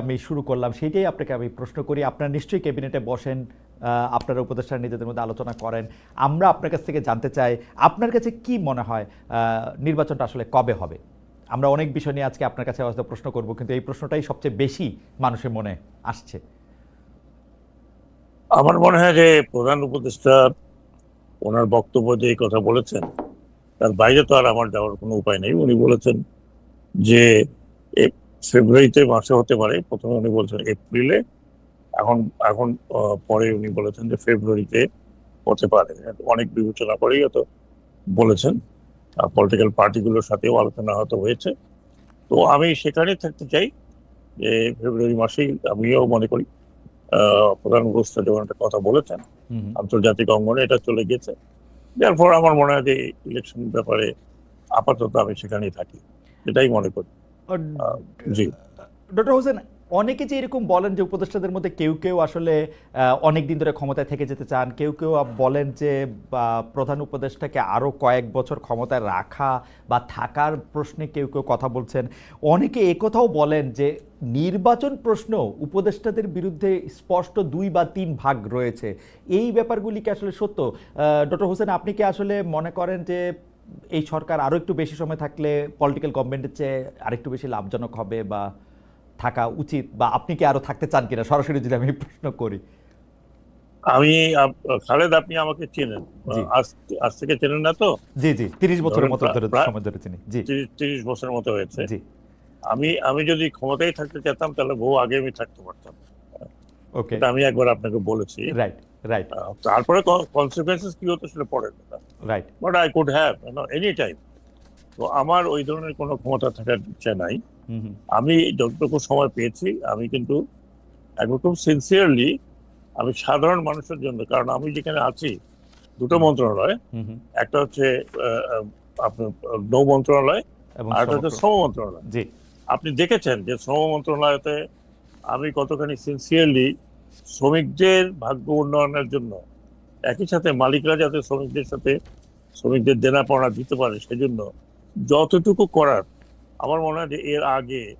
আমি শুরু করলাম সেইটাই আপনাকে আমি প্রশ্ন করি। আপনারা নিশ্চয়ই ক্যাবিনেটে বসেন আপনারা উপদেষ্টা নিজেদের মধ্যে আলোচনা করেন। আমরা আপনার কাছ থেকে জানতে চাই, আপনার কাছে কি মনে হয় নির্বাচনটা আসলে কবে হবে? আমরা অনেক বিষয় নিয়ে আজকে আপনার কাছে হয়তো প্রশ্ন করব, কিন্তু এই প্রশ্নটাই সবচেয়ে বেশি মানুষের মনে আসছে। আমার মনে হয় যে প্রধান উপদেষ্টা ওনার বক্তব্য যে কথা বলেছেন, তার বাইরে তো আর আমার যাওয়ার কোনো উপায় নেই। উনি বলেছেন যে ফেব্রুয়ারিতে মাসে হতে পারে। প্রথমে উনি বলছেন এপ্রিলে। এখন এখন পরে উনি বলেছেন যে ফেব্রুয়ারিতে হতে পারে। অনেক বিবেচনা করেই হয়তো বলেছেন। পলিটিক্যাল পার্টিগুলোর সাথেও আলোচনা হয়তো হয়েছে। তো আমি সেখানেই থাকতে চাই যে ফেব্রুয়ারি মাসেই আমিও মনে করি আহ, প্রধান উপদেষ্টা যখন একটা কথা বলেছেন আন্তর্জাতিক অঙ্গনে এটা চলে গেছে যার পর আমার মনে হয় যে ইলেকশন ব্যাপারে আপাতত আমি সেখানেই থাকি এটাই মনে করি। জি। ডক্টর হোসেন অনেকে যে এরকম বলেন যে উপদেষ্টাদের মধ্যে কেউ কেউ আসলে অনেক দিন ধরে ক্ষমতায় থেকে যেতে চান কেউ কেউ বলেন যে প্রধান উপদেষ্টাকে আরও কয়েক বছর ক্ষমতায় রাখা বা থাকার প্রশ্নে কেউ কেউ কথা বলছেন। অনেকে একথাও বলেন যে নির্বাচন প্রশ্ন উপদেষ্টাদের বিরুদ্ধে স্পষ্ট দুই বা তিন ভাগ রয়েছে। এই ব্যাপারগুলি কি আসলে সত্য? ডক্টর হোসেন আপনি কি আসলে মনে করেন যে এই সরকার আরও একটু বেশি সময় থাকলে পলিটিক্যাল গভর্নমেন্টের চেয়ে আরেকটু বেশি লাভজনক হবে বা থাকা উচিত বা আপনি কি আরও থাকতে চান কিনা? সরাসরি যদি আমি প্রশ্ন করি। আমি খালেদ আপনি আমাকে চেনেন। আজ থেকে চেনেন না তো? জি জি। তিরিশ বছরের মতো সময় ধরে চিনি। জি। তিরিশ তিরিশ বছরের মতো হয়েছে। জি। আমি আমি যদি ক্ষমতায় থাকতে চাইতাম তাহলে বহু আগে আমি থাকতে পারতাম। ওকে আমি একবার আপনাকে বলেছি। রাইট রাইট তারপরে কনসিকুয়েন্সেস কি হতো সেটা কথা। Right but I could have any time তো আমার ওই ধরনের কোনো ক্ষমতা থাকার ইচ্ছা নাই। আমি যতটুকু সময় পেয়েছি আমি কিন্তু খুব সিনসিয়ারলি আমি সাধারণ মানুষের জন্য কারণ আমি যেখানে আছি দুটো মন্ত্রণালয়। একটা হচ্ছে আপনার নৌ মন্ত্রণালয় আর একটা হচ্ছে শ্রম মন্ত্রণালয়। আপনি দেখেছেন যে শ্রম মন্ত্রণালয়তে আমি কতখানি সিনসিয়ারলি শ্রমিকদের ভাগ্য উন্নয়নের জন্য একই সাথে মালিকরা যাতে শ্রমিকদের সাথে শ্রমিকদের দেনা পাওনা দিতে পারে সেজন্য যতটুকু করার আমার মনে হয় যে এর আগে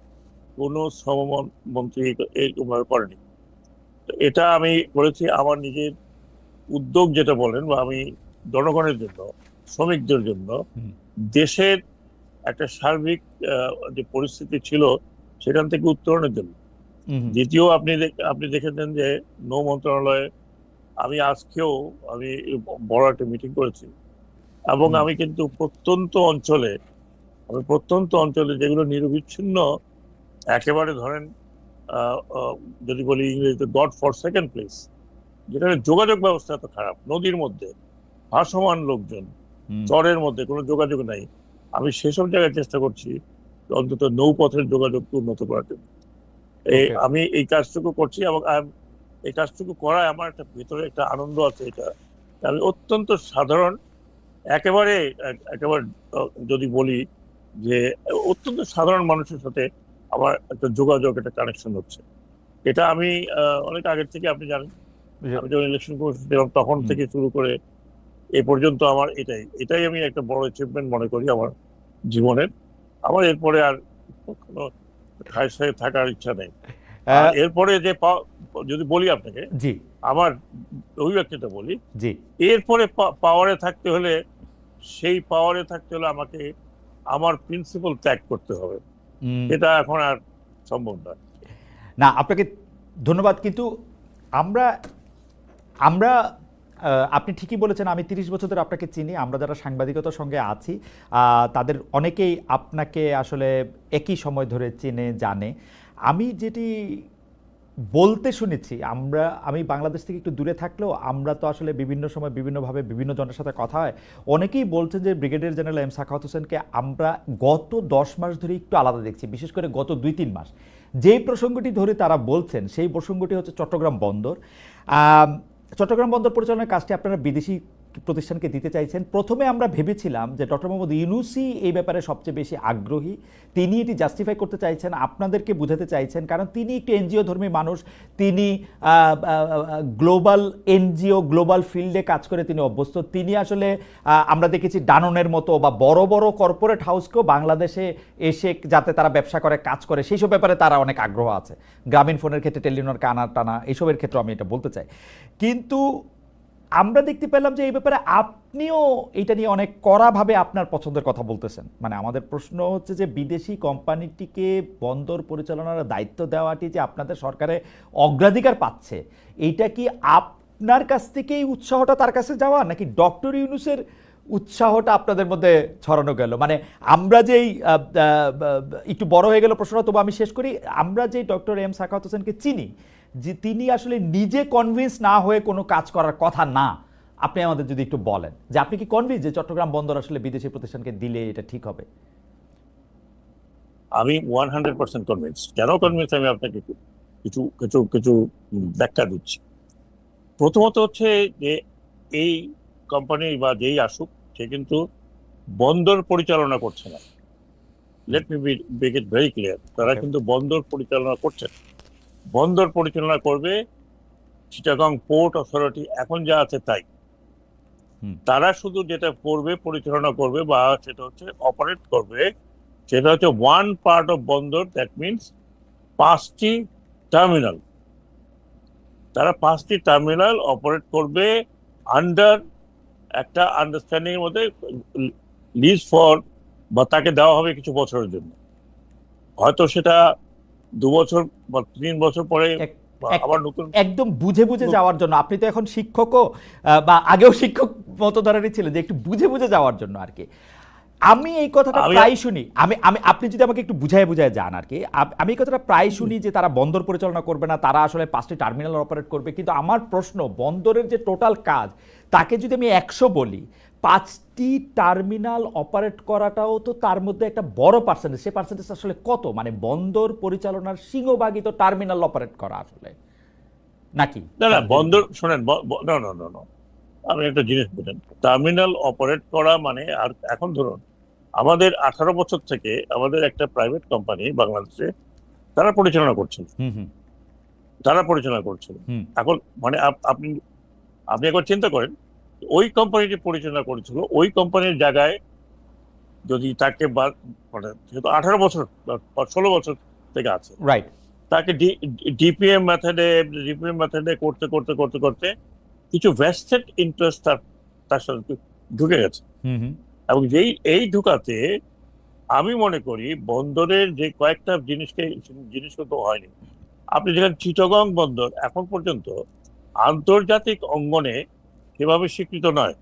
কোনো শ্রম মন- মন্ত্রী এইভাবে করেনি। এটা আমি করেছি আমার নিজের উদ্যোগ যেটা বলেন বা আমি জনগণের জন্য শ্রমিকদের জন্য দেশের একটা সার্বিক যে পরিস্থিতি ছিল সেখান থেকে উত্তরণের জন্য। দ্বিতীয় আপনি দেখ- আপনি দেখেছেন যে নৌ মন্ত্রণালয়ে আমি আজকেও আমি বড় একটা মিটিং করেছি। এবং আমি কিন্তু প্রত্যন্ত অঞ্চলে আমি প্রত্যন্ত অঞ্চলে যেগুলো নিরবিচ্ছিন্ন একেবারে ধরেন যদি বলি ইংরেজিতে গড ফর সেকেন্ড প্লেস যেখানে যোগাযোগ ব্যবস্থা এত খারাপ নদীর মধ্যে ভাসমান লোকজন চরের মধ্যে কোনো যোগাযোগ নাই। আমি সেসব জায়গায় চেষ্টা করছি অন্তত নৌপথের যোগাযোগ উন্নত করার জন্য। এই আমি এই কাজটুকু করছি এবং এই কাজটুকু করায় আমার একটা ভিতরে একটা আনন্দ আছে এটা। আমি অত্যন্ত সাধারণ। একেবারে এক- একেবারে যদি বলি যে অত্যন্ত সাধারণ মানুষের সাথে আমার একটা যোগাযোগ একটা কানেকশন হচ্ছে। এটা আমি অনেক আগের থেকে আপনি জানেন। আমি যখন ইলেকশন করছিলাম তখন থেকে শুরু করে এ পর্যন্ত আমার এটাই এটাই আমি একটা বড় অ্যাচিভমেন্ট মনে করি আমার জীবনের। আমার এরপরে আর কখনো খায় সাথে থাকার ইচ্ছা নেই। এরপরে যে যদি বলি আপনাকে জি। আমার অভিব্যক্তিটা বলি জি। এরপরে পাওয়ারে থাকতে হলে সেই পাওয়ারে থাকতে হলে আমাকে আমার প্রিন্সিপাল ত্যাগ করতে হবে। এটা এখন আর সম্ভব নয়। না আপনাকে ধন্যবাদ কিন্তু আমরা আমরা আপনি ঠিকই বলেছেন, আমি তিরিশ বছর ধরে আপনাকে চিনি, আমরা যারা সাংবাদিকতার সঙ্গে আছি তাদের অনেকেই আপনাকে আসলে একই সময় ধরে চেনে, জানে। আমি যেটি বলতে শুনেছি, আমরা, আমি বাংলাদেশ থেকে একটু দূরে থাকলেও আমরা তো আসলে বিভিন্ন সময় বিভিন্নভাবে বিভিন্ন জনের সাথে কথা হয়। অনেকেই বলছেন যে ব্রিগেডিয়ার জেনারেল এম সাখাওয়াত হোসেনকে আমরা গত দশ মাস ধরে একটু আলাদা দেখছি, বিশেষ করে গত দুই তিন মাস। যেই প্রসঙ্গটি ধরে তারা বলছেন, সেই প্রসঙ্গটি হচ্ছে চট্টগ্রাম বন্দর। চট্টগ্রাম বন্দর পরিচালনার কাজটি আপনারা বিদেশি প্রতিষ্ঠানকে দিতে চাইছেন। প্রথমে আমরা ভেবেছিলাম যে ডক্টর মোহাম্মদ ইউনুসি এই ব্যাপারে সবচেয়ে বেশি আগ্রহী। তিনি এটি জাস্টিফাই করতে চাইছেন, আপনাদেরকে বুঝাতে চাইছেন, কারণ তিনি একটি এনজিও ধর্মী মানুষ। তিনি গ্লোবাল এনজিও, গ্লোবাল ফিল্ডে কাজ করে তিনি অভ্যস্ত। তিনি আসলে আমরা দেখেছি ডাননের মতো বা বড় বড় কর্পোরেট হাউসকেও বাংলাদেশে এসে যাতে তারা ব্যবসা করে, কাজ করে, সেই সব ব্যাপারে তারা অনেক আগ্রহ আছে। গ্রামীণ ফোনের ক্ষেত্রে টেলিনর কানা টানা এইসবের ক্ষেত্রে আমি এটা বলতে চাই। কিন্তু আমরা দেখতে পেলাম যে এই ব্যাপারে আপনিও এটা নিয়ে অনেক কড়াভাবে আপনার পছন্দের কথা বলতেছেন। মানে আমাদের প্রশ্ন হচ্ছে যে বিদেশি কোম্পানিটিকে বন্দর পরিচালনার দায়িত্ব দেওয়াটি যে আপনাদের সরকারে অগ্রাধিকার পাচ্ছে এইটা কি আপনার কাছ থেকেই উৎসাহটা তার কাছে যাওয়া, নাকি ডক্টর ইউনুসের উৎসাহটা আপনাদের মধ্যে ছড়ানো গেল? মানে আমরা যেই একটু বড় হয়ে গেল প্রশ্নটা, তবু আমি শেষ করি। আমরা যেই ডক্টর এম সাখাওয়াত হোসেনকে চিনি যে তিনি আসলে নিজে কনভিন্স না হয়ে কোনো কাজ করার কথা না। আপনি আমাদের যদি একটু বলেন যে আপনি কি কনভিন্স যে চট্টগ্রাম বন্দর আসলে বিদেশি প্রতিষ্ঠানকে দিলে এটা ঠিক হবে? আমি ওয়ান হান্ড্রেড পার্সেন্ট কনভিন্স কেন কনভিন্স আমি আপনাকে কিছু কিছু কিছু ব্যাখ্যা দিচ্ছি। প্রথমত হচ্ছে যে এই কোম্পানি বা যেই আসুক সে কিন্তু বন্দর পরিচালনা করছে না। Let me make it very clear তারা কিন্তু বন্দর পরিচালনা করছে না। বন্দর পরিচালনা করবে চিটাগং পোর্ট অথরিটি। এখন যা আছে তাই। তারা শুধু যেটা করবে পরিচালনা করবে বা সেটা হচ্ছে অপারেট করবে সেটা হচ্ছে ওয়ান পার্ট অফ বন্দর দ্যাট মিনস পাঁচটি টার্মিনাল তারা পাঁচটি টার্মিনাল অপারেট করবে আন্ডার একটা আন্ডারস্ট্যান্ডিং এর মধ্যে লিজ ফর বা তাকে দেওয়া হবে কিছু বছরের জন্য। হয়তো সেটা দু বছর বা তিন বছর পরে আবার নতুন একদম বুঝে বুঝে যাওয়ার জন্য। আপনি তো এখন শিক্ষকও বা আগেও শিক্ষক মতো ধরনেরই ছিলেন যে একটু বুঝে বুঝে যাওয়ার জন্য আর কি। আমি এই কথাটা প্রায় শুনি। আমি আমি আপনি যদি আমাকে একটু বুঝায় বুঝায় যান আর কি। আমি এই কথাটা প্রায় শুনি যে তারা বন্দর পরিচালনা করবে না তারা আসলে পাঁচটি টার্মিনাল অপারেট করবে। কিন্তু আমার প্রশ্ন বন্দরের যে টোটাল কাজ তাকে যদি আমি একশো বলি পাঁচটি টার্মিনাল অপারেট করাটাও তো তার মধ্যে একটা বড় পার্সেন্টেজ সে পার্সেন্টেজ আসলে কত? মানে বন্দর পরিচালনার সিংহভাগই তো টার্মিনাল অপারেট করা আসলে। নাকি? না না বন্দর শোনেন না না না আমি একটা জিনিস বলেন টার্মিনাল অপারেট করা মানে আর এখন ধরুন আমাদের আঠারো বছর থেকে আমাদের একটা প্রাইভেট কোম্পানি বাংলাদেশে তারা পরিচালনা করছিল। হুম তারা পরিচালনা করছিল। হুম। এখন মানে আপনি আপনি একবার চিন্তা করেন ওই কোম্পানিটি পরিচালনা করেছিল ওই কোম্পানির জায়গায় যদি তাকে মানে যেহেতু আঠারো বছর বা ষোলো বছর থেকে আছে। রাইট তাকে ডিপিএম মেথডে ডিপিএম মেথডে করতে করতে করতে করতে কিছু ভেস্টেড ইন্টারেস্ট তার তার সাথে ঢুকে গেছে। হুম হুম। এবং যেই এই ঢুকাতে আমি মনে করি বন্দরের যে কয়েকটা জিনিসকে জিনিসগুলো হয়নি। আপনি যেখানে চিটগং বন্দর এখন পর্যন্ত আন্তর্জাতিক অঙ্গনে সেভাবে স্বীকৃত নয়।